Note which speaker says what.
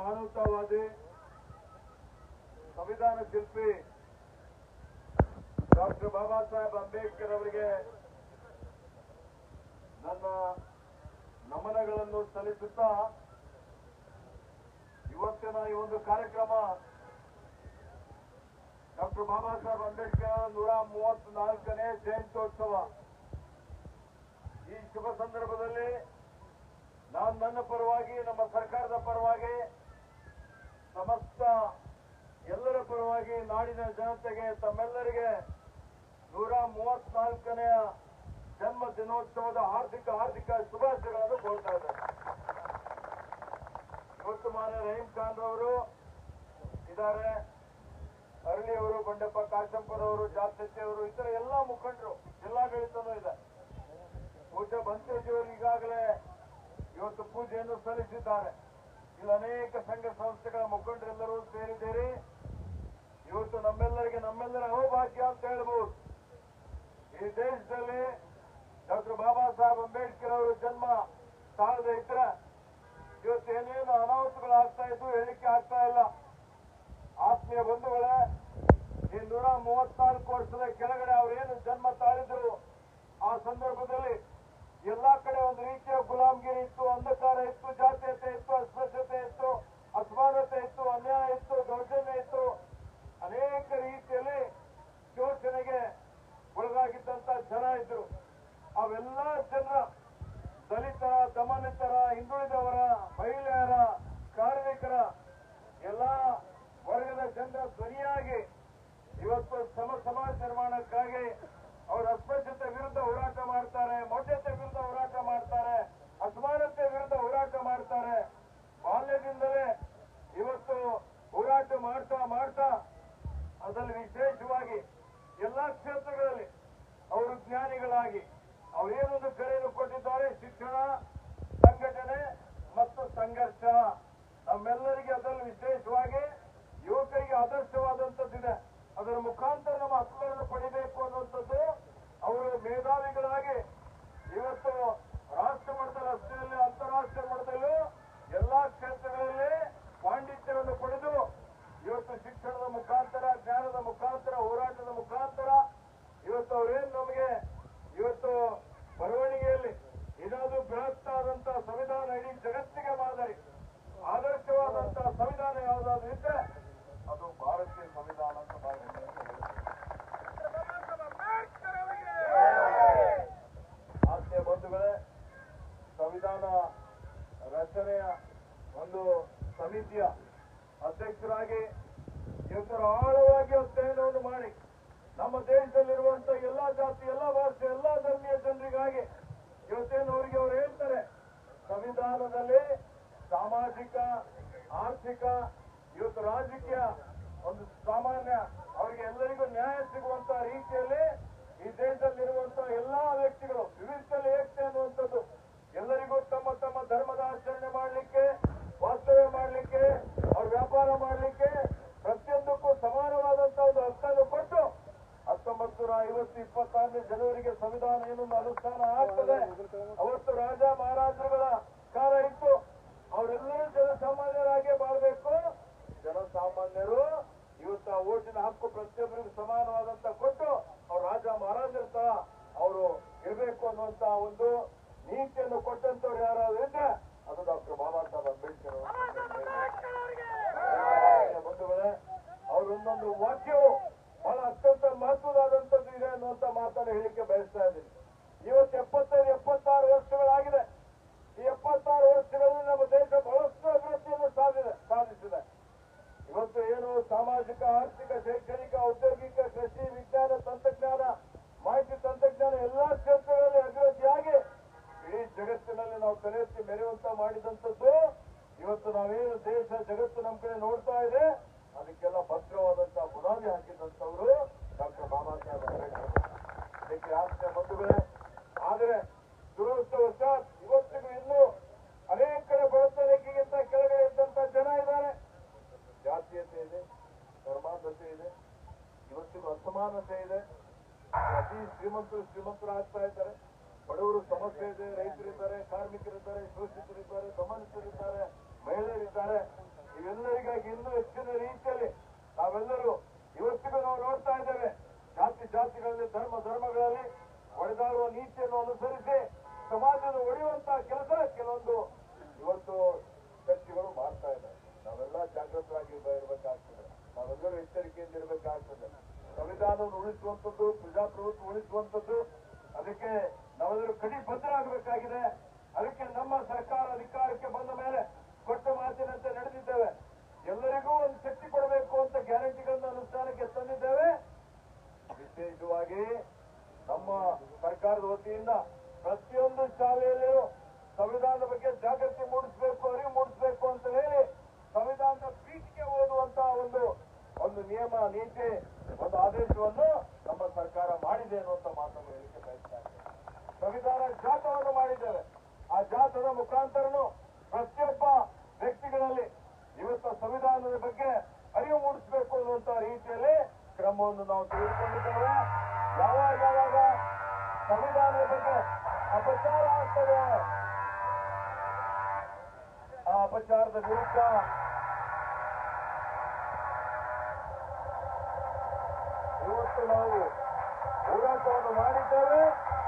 Speaker 1: ಮಾನವತಾವಾದಿ, ಸಂವಿಧಾನ ಶಿಲ್ಪಿ ಡಾಕ್ಟರ್ ಬಾಬಾ ಸಾಹೇಬ್ ಅಂಬೇಡ್ಕರ್ ಅವರಿಗೆ ನನ್ನ ನಮನಗಳನ್ನು ಸಲ್ಲಿಸುತ್ತಾ ಇವತ್ತಿನ ಈ ಒಂದು ಕಾರ್ಯಕ್ರಮ ಡಾಕ್ಟರ್ ಬಾಬಾ ಸಾಹೇಬ್ ಅಂಬೇಡ್ಕರ್ ನೂರ ಮೂವತ್ನಾಲ್ಕನೇ ಜಯಂತ್ಯೋತ್ಸವ. ಈ ಶುಭ ಸಂದರ್ಭದಲ್ಲಿ ನಾನು ನನ್ನ ಪರವಾಗಿ, ನಮ್ಮ ಸರ್ಕಾರದ ಪರವಾಗಿ ಸಮಸ್ತ ಎಲ್ಲರ ಪರವಾಗಿ ನಾಡಿನ ಜನತೆಗೆ ತಮ್ಮೆಲ್ಲರಿಗೆ ನೂರ ಮೂವತ್ನಾಲ್ಕನೆಯ ಜನ್ಮ ದಿನೋತ್ಸವದ ಹಾರ್ದಿಕ ಹಾರ್ದಿಕ ಶುಭಾಶಯಗಳನ್ನು ಕೋರ್ತಾ ಇದ್ದಾರೆ ಇವತ್ತು ಮಾನ್ಯ ರಹೀಂ ಖಾನ್ ಅವರು ಇದ್ದಾರೆ. ಅರಳಿ ಅವರು, ಬಂಡೆಪ್ಪ ಕಾಶಂಪುರವರು ಜಾತ್ಯತೆಯವರು ಇತರ ಎಲ್ಲಾ ಮುಖಂಡರು, ಜಿಲ್ಲಾಡಳಿತನೂ ಇದೆ. ಪೂಜೆ ಬಂತೇಜಿಯವರು ಈಗಾಗಲೇ ಇವತ್ತು ಪೂಜೆಯನ್ನು ಸಲ್ಲಿಸಿದ್ದಾರೆ. ಇಲ್ಲಿ ಅನೇಕ ಸಂಘ ಸಂಸ್ಥೆಗಳ ಮುಖಂಡರೆಲ್ಲರೂ ಸೇರಿದ್ದೀರಿ. ಇವತ್ತು ನಮ್ಮೆಲ್ಲರಿಗೆ ನಮ್ಮೆಲ್ಲರ ಅಹೋಭಾಗ್ಯ ಅಂತ ಹೇಳ್ಬಹುದು ಈ ದೇಶದಲ್ಲಿ ಡಾಕ್ಟರ್ ಬಾಬಾ ಸಾಹೇಬ್ ಅಂಬೇಡ್ಕರ್ ಅವರ ಜನ್ಮ ತಾಳದ ಇದ್ರೆ ಇವತ್ತು ಏನೇನು ಅನಾಹುತಗಳು ಆಗ್ತಾ ಇದ್ದು ಹೇಳಿಕೆ ಆಗ್ತಾ ಇಲ್ಲ. ಆತ್ಮೀಯ ಬಂಧುಗಳೇ, ಈ ನೂರ ಮೂವತ್ನಾಲ್ಕು ವರ್ಷದ ಕೆಳಗಡೆ ಅವರೇನು ಜನ್ಮ ತಾಳಿದ್ರು, ಆ ಸಂದರ್ಭದಲ್ಲಿ ಎಲ್ಲಾ ಕಡೆ ಒಂದು ರೀತಿಯ ಗುಲಾಮಗಿರಿ ಇತ್ತು, ಅಂಧಕಾರ ಇತ್ತು ಅಸ್ಪೃಶ್ಯತೆ ಇತ್ತು ಅಸಮಾನತೆ ಇತ್ತು ಅನ್ಯಾಯ ಇತ್ತು ದೌರ್ಜನ್ಯ ಇತ್ತು ಅನೇಕ ರೀತಿಯಲ್ಲಿ ಶೋಷಣೆಗೆ ಒಳಗಾಗಿದ್ದಂತ ಜನ ಇದ್ರು ಅವೆಲ್ಲ ಜನರ ದಲಿತರ, ದಮನಿತರ, ಹಿಂದುಳಿದವರ, ಮಹಿಳೆಯರ, ಕಾರ್ಮಿಕರ, ಎಲ್ಲ ವರ್ಗದ ಜನರ ಧ್ವನಿಯಾಗಿ ಇವತ್ತು ಸಮ ಸಮಾಜ ನಿರ್ಮಾಣಕ್ಕಾಗಿ ಅವರು ಅಸ್ಪೃಶ್ಯತೆ ವಿರುದ್ಧ ಹೋರಾಟ ಮಾಡ್ತಾರೆ, ಮೌಢ್ಯತೆ ವಿರುದ್ಧ ಹೋರಾಟ ಮಾಡ್ತಾರೆ, ಅಸಮಾನತೆ ವಿರುದ್ಧ ಹೋರಾಟ ಮಾಡ್ತಾರೆ. ಬಾಲ್ಯದಿಂದಲೇ ಇವತ್ತು ಹೋರಾಟ ಮಾಡ್ತಾ ಮಾಡ್ತಾ ಅದರಲ್ಲಿ ವಿಶೇಷವಾಗಿ ಎಲ್ಲಾ ಕ್ಷೇತ್ರಗಳಲ್ಲಿ ಅವರು ಜ್ಞಾನಿಗಳಾಗಿ ಅವರೇನೊಂದು ಕರೆಯನ್ನು ಕೊಟ್ಟಿದ್ದಾರೆ? ಶಿಕ್ಷಣ ಸಂಘಟನೆ ಮತ್ತು ಸಂಘರ್ಷ. ನಮ್ಮೆಲ್ಲರಿಗೆ ಅದರಲ್ಲಿ ವಿಶೇಷವಾಗಿ ಇದಾದ್ರು ಸಂವಿಧಾನ ಇಡೀ ಜಗತ್ತಿಗೆ ಮಾದರಿ ಆದರ್ಶವಾದಂತಹ ಸಂವಿಧಾನ ಯಾವುದಾದ್ರೂ ಇದ್ರೆ ಅದು ಭಾರತೀಯ ಸಂವಿಧಾನ ಅಂತ. ಆತ್ಮೀಯ ಬಂಧುಗಳೇ, ಸಂವಿಧಾನ ರಚನೆಯ ಒಂದು ಸಮಿತಿಯ ಅಧ್ಯಕ್ಷರಾಗಿ ಇವತ್ತರ ಆಳವಾಗಿ ಅಧ್ಯಯನವನ್ನು ಮಾಡಿ, ನಮ್ಮ ದೇಶದಲ್ಲಿರುವಂತಹ ಎಲ್ಲಾ ಜಾತಿ, ಎಲ್ಲಾ ಭಾಷೆ, ಎಲ್ಲಾ ಧರ್ಮೀಯ ಜನರಿಗಾಗಿ ಇವತ್ತೇನು ಅವರಿಗೆ ಅವ್ರು ಹೇಳ್ತಾರೆ ಸಂವಿಧಾನದಲ್ಲಿ ಸಾಮಾಜಿಕ, ಆರ್ಥಿಕ, ಇವತ್ತು ರಾಜಕೀಯ ಒಂದು ಸಾಮಾನ್ಯ ಅವರಿಗೆ ಎಲ್ಲರಿಗೂ ನ್ಯಾಯ ಸಿಗುವಂತ ರೀತಿಯಲ್ಲಿ ಈ ದೇಶದಲ್ಲಿರುವಂತಹ ಎಲ್ಲಾ ವ್ಯಕ್ತಿಗಳು ವಿವಿಧದಲ್ಲಿ ಏಕತೆ ಅನ್ನುವಂಥದ್ದು ಎಲ್ಲರಿಗೂ ತಮ್ಮ ತಮ್ಮ ಧರ್ಮದ ಆಚರಣೆ ಮಾಡಲಿಕ್ಕೆ, ವಾಸ್ತವ್ಯ ಮಾಡಲಿಕ್ಕೆ ಅವ್ರ ವ್ಯಾಪಾರ ಮಾಡಲಿಕ್ಕೆ ಪ್ರತಿಯೊಂದಕ್ಕೂ ಸಮಾನವಾದಂತಹ ಒಂದು ಹಕ್ಕನ್ನು ಕೊಟ್ಟು ಹತ್ತೊಂಬತ್ತು ಐವತ್ತು ಇಪ್ಪತ್ತಾರನೇ ಜನವರಿಗೆ ಸಂವಿಧಾನ ಏನೊಂದು ಅನುಷ್ಠಾನ ಆಗ್ತದೆ. ಅವತ್ತು ರಾಜ ಮಹಾರಾಜರುಗಳ ಕಾಲ ಇತ್ತು. ಅವರೆಲ್ಲರೂ ಜನಸಾಮಾನ್ಯರಾಗೇ ಬಾಳ್ಬೇಕು. ಜನಸಾಮಾನ್ಯರು ಇವತ್ತು ಆ ಓಟಿನ ಹಕ್ಕು ಪ್ರತಿಯೊಬ್ಬರಿಗೂ ಸಮಾನವಾದಂತ ಕೊಟ್ಟು ಅವ್ರು ರಾಜ ಮಹಾರಾಜರ ತರ ಅವರು ಇರಬೇಕು ಅನ್ನುವಂತ ಒಂದು ನೀತಿಯನ್ನು ಕೊಟ್ಟಂತವ್ರು ಯಾರಾದ್ರೂ ಇದ್ರೆ ಅದು ಡಾಕ್ಟರ್ ಬಾಬಾ ಸಾಹೇಬ್ ಅಂಬೇಡ್ಕರ್ ಅವರು ಬಂಧುಗಳೇ ಅವ್ರ ಒಂದೊಂದು ವಾಕ್ಯವು ಬಹಳ ಅತ್ಯಂತ ಮಹತ್ವದಾದಂಥದ್ದು ಇದೆ ಅನ್ನುವಂತ ಮಾತನ್ನು ಬಯಸ್ತಾ ಇದ್ದೀನಿ. ಇವತ್ತು ಎಪ್ಪತ್ತೈದು, ಎಪ್ಪತ್ತಾರು ವರ್ಷಗಳಾಗಿದೆ. ಈ ಎಪ್ಪತ್ತಾರು ವರ್ಷಗಳಲ್ಲಿ ನಮ್ಮ ದೇಶ ಬಹಳಷ್ಟು ಅಭಿವೃದ್ಧಿಯನ್ನು ಸಾಧಿದೆ, ಸಾಧಿಸಿದೆ. ಇವತ್ತು ಏನು ಸಾಮಾಜಿಕ, ಆರ್ಥಿಕ, ಶೈಕ್ಷಣಿಕ, ಔದ್ಯೋಗಿಕ, ಕೃಷಿ, ವಿಜ್ಞಾನ, ತಂತ್ರಜ್ಞಾನ, ಮಾಹಿತಿ, ತಂತ್ರಜ್ಞಾನ ಎಲ್ಲಾ ಕ್ಷೇತ್ರಗಳಲ್ಲಿ ಅಭಿವೃದ್ಧಿಯಾಗಿ ಇಡೀ ಜಗತ್ತಿನಲ್ಲಿ ನಾವು ಎತ್ತಿ ಮೆರೆಯುವಂತ ಮಾಡಿದಂಥದ್ದು ಇವತ್ತು ನಾವೇನು ದೇಶ, ಜಗತ್ತು ನಮ್ಮ ಕಡೆ ನೋಡ್ತಾ ಇದೆ, ಅದಕ್ಕೆಲ್ಲ ಭದ್ರವಾದಂತಹ ಬುನಾದಿ ಹಾಕಿದಂತವರು ಡಾಕ್ಟರ್ ಬಾಬಾ ಸಾಹೇಬ್ ಅಂಬೇಡ್ಕರ್ ಆಸ್ತಿಯ ಬಂಧುಗಳೇ, ಆದರೆ ದುರದೃಷ್ಟವಶಾತ್ ಇವತ್ತಿಗೂ ಇನ್ನೂ ಅನೇಕ ಕಡೆ ಬಡತನಕ್ಕಿಂತ ಕೆಳಗೆ ಇದ್ದಂತ ಜನ ಇದ್ದಾರೆ. ಜಾತೀಯತೆ ಇದೆ ಧರ್ಮಾಂಧತೆ ಇದೆ, ಇವತ್ತಿಗೂ ಅಸಮಾನತೆ ಇದೆ. ಅತಿ ಶ್ರೀಮಂತರು ಶ್ರೀಮಂತರು ಆಗ್ತಾ ಇದ್ದಾರೆ. ಬಡವರು ಸಮಸ್ಯೆ ಇದೆ, ರೈತರಿದ್ದಾರೆ, ಕಾರ್ಮಿಕರಿದ್ದಾರೆ, ಶೋಷಿತರಿದ್ದಾರೆ, ದಮನಿತರಿದ್ದಾರೆ, ಮಹಿಳೆಯರಿದ್ದಾರೆ. ಇವೆಲ್ಲರಿಗಾಗಿ ಇನ್ನೂ ಹೆಚ್ಚಿನ ರೀತಿಯಲ್ಲಿ ನಾವೆಲ್ಲರೂ ಜಾತಿಗಳಲ್ಲಿ ಧರ್ಮ ಧರ್ಮಗಳಲ್ಲಿ ಒಡೆದಾಡುವ ನೀತಿಯನ್ನು ಅನುಸರಿಸಿ ಸಮಾಜದ ಒಡೆಯುವಂತಹ ಕೆಲಸ ಕೆಲವೊಂದು ಇವತ್ತು ಶಕ್ತಿಗಳು ಮಾಡ್ತಾ ಇದ್ದಾರೆ ನಾವೆಲ್ಲ ಜಾಗೃತರಾಗಿ ಇರಬೇಕಾಗ್ತದೆ. ನಾವೆಲ್ಲರೂ ಎಚ್ಚರಿಕೆಯಿಂದ ಇರಬೇಕಾಗ್ತದೆ. ಸಂವಿಧಾನವನ್ನು ಉಳಿಸುವಂಥದ್ದು, ಪ್ರಜಾಪ್ರಭುತ್ವ ಉಳಿಸುವಂಥದ್ದು, ಅದಕ್ಕೆ ನಾವೆಲ್ಲರೂ ಕಡಿ ಬದ್ಧರಾಗಬೇಕಾಗಿದೆ ಅದಕ್ಕೆ ನಮ್ಮ ಸರ್ಕಾರ ಅಧಿಕಾರಕ್ಕೆ ಬಂದ ಮೇಲೆ ಕೊಟ್ಟ ಮಾತಿನಂತೆ ನಡೆದಿದ್ದೇವೆ. ಎಲ್ಲರಿಗೂ ಒಂದು ಶಕ್ತಿ ಕೊಡಬೇಕು ಅಂತ ಗ್ಯಾರಂಟಿಗಳನ್ನು ಅನುಷ್ಠಾನಕ್ಕೆ ತಂದಿದ್ದೇವೆ. ವಿಶೇಷವಾಗಿ ನಮ್ಮ ಸರ್ಕಾರದ ವತಿಯಿಂದ ಪ್ರತಿಯೊಂದು ಶಾಲೆಯಲ್ಲಿಯೂ ಸಂವಿಧಾನದ ಬಗ್ಗೆ ಜಾಗೃತಿ ಮೂಡಿಸಬೇಕು, ಅರಿವು ಮೂಡಿಸಬೇಕು ಅಂತ ಹೇಳಿ ಸಂವಿಧಾನದ ಪೀಠಿಗೆ ಓದುವಂತ ಒಂದು ಒಂದು ನಿಯಮ, ನೀತಿ, ಒಂದು ಆದೇಶವನ್ನು ನಮ್ಮ ಸರ್ಕಾರ ಮಾಡಿದೆ ಅನ್ನುವಂತ ಮಾತನ್ನು ಹೇಳಿಕೆ ಬಯಸ್ತಾ ಸಂವಿಧಾನ ಜಾತವನ್ನು ಮಾಡಿದ್ದೇವೆ. ಆ ಜಾತದ ಮುಖಾಂತರನು ಪ್ರತಿಯೊಬ್ಬ ವ್ಯಕ್ತಿಗಳಲ್ಲಿ ಇವತ್ತು ಸಂವಿಧಾನದ ಬಗ್ಗೆ ಅರಿವು ಮೂಡಿಸಬೇಕು ಅನ್ನುವಂತ ರೀತಿಯಲ್ಲಿ ಕ್ರಮವನ್ನು ನಾವು ತೆಗೆದುಕೊಂಡಿದ್ದೇವೆ ಯಾವಾಗ ಯಾವಾಗ ಸಂವಿಧಾನದ ಬಗ್ಗೆ ಅಪಚಾರ ಆಗ್ತದೆ ಆ ಅಪಚಾರದ ವಿರುದ್ಧ ಇವತ್ತು ನಾವು ಹೋರಾಟವನ್ನು ಮಾಡಿದ್ದೇವೆ